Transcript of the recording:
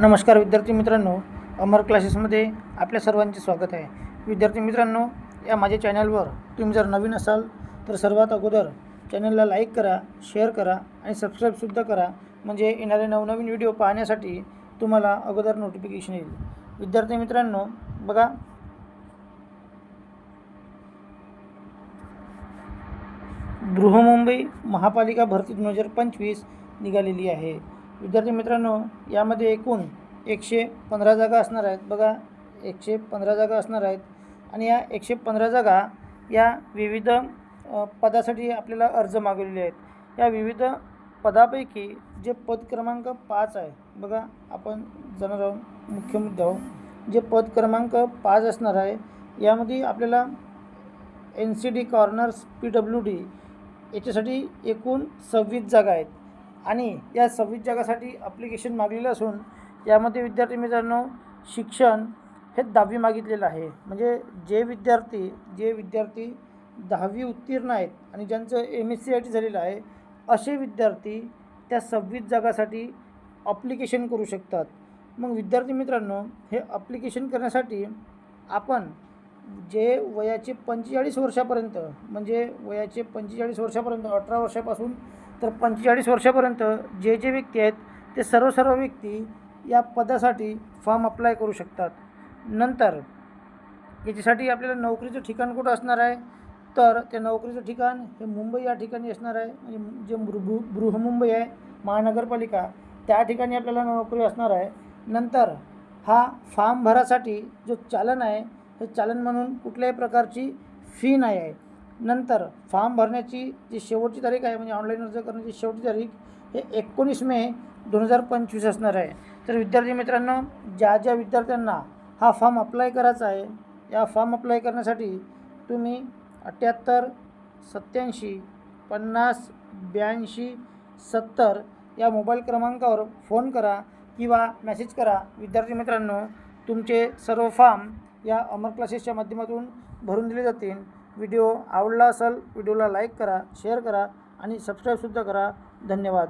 नमस्कार विद्यार्थी मित्रांनो अमर क्लासेसमध्ये आपल्या सर्वांचे स्वागत आहे. विद्यार्थी मित्रांनो या माझ्या चॅनलवर तुम्ही जर नवीन असाल तर सर्वात अगोदर चॅनलला लाईक करा शेअर करा आणि सबस्क्राईबसुद्धा करा. म्हणजे येणारे नवनवीन व्हिडिओ पाहण्यासाठी तुम्हाला अगोदर नोटिफिकेशन येईल. विद्यार्थी मित्रांनो बघा. बृहमुंबई महापालिका भरती दोन हजार पंचवीस निघालेली आहे. विद्यार्थी मित्रांनो यामध्ये एकूण एकशे पंधरा जागा असणार आहेत. बघा एकशे पंधरा जागा असणार आहेत. आणि या एकशे पंधरा जागा या विविध पदासाठी आपल्याला अर्ज मागवलेले आहेत. या विविध पदापैकी जे पद क्रमांक पाच आहे बघा आपण जाणार आहोत मुख्य मुद्द्यावर हो. जे पद क्रमांक पाच असणार आहे यामध्ये आपल्याला N C D corners P W D याच्यासाठी एकूण सव्वीस जागा आहेत. आणि या सव्वीस जागासाठी अप्लिकेशन मागलेलं असून यामध्ये विद्यार्थी मित्रांनो शिक्षण हे दहावी मागितलेलं आहे. म्हणजे जे विद्यार्थी जे विद्यार्थी दहावी उत्तीर्ण आहेत आणि ज्यांचं M S C I T झालेलं आहे असे विद्यार्थी त्या सव्वीस जागासाठी अप्लिकेशन करू शकतात. मग विद्यार्थी मित्रांनो हे अप्लिकेशन करण्यासाठी आपण जे वयाचे पंचेचाळीस वर्षापर्यंत म्हणजे वयाचे पंचेचाळीस वर्षापर्यंत अठरा वर्षापासून तर पंचेचाळीस वर्षापर्यंत जे जे व्यक्ती आहेत ते सर्व सर्व व्यक्ती या पदासाठी फॉर्म अप्लाय करू शकतात. नंतर याच्यासाठी आपल्याला नोकरीचं ठिकाण कुठं असणार आहे? तर ते नोकरीचं ठिकाण हे मुंबई या ठिकाणी असणार आहे. म्हणजे जे बृ बृहमुंबई आहे महानगरपालिका त्या ठिकाणी आपल्याला नोकरी असणार आहे. नंतर हा फॉर्म भरासाठी जो चालन आहे हे चालन म्हणून कुठल्याही प्रकारची फी नाही आहे. नंतर फॉर्म भरण्याची जी शेवटची तारीख आहे म्हणजे ऑनलाईन अर्ज करण्याची शेवटची तारीख हे एकोणीस मे दोन हजार पंचवीस असणार आहे. तर विद्यार्थी मित्रांनो ज्या ज्या विद्यार्थ्यांना हा फॉर्म अप्लाय करायचा आहे या फॉर्म अप्लाय करण्यासाठी तुम्ही अठ्ठ्याहत्तर सत्याऐंशी पन्नास ब्याऐंशी सत्तर या मोबाईल क्रमांकावर फोन करा किंवा मेसेज करा. विद्यार्थी मित्रांनो तुमचे सर्व फॉर्म या अमर क्लासेसच्या माध्यमातून भरून दिले जातील. व्हिडिओ आवडला असेल व्हिडिओला लाईक करा शेअर करा आणि सबस्क्राईबसुद्धा करा. धन्यवाद.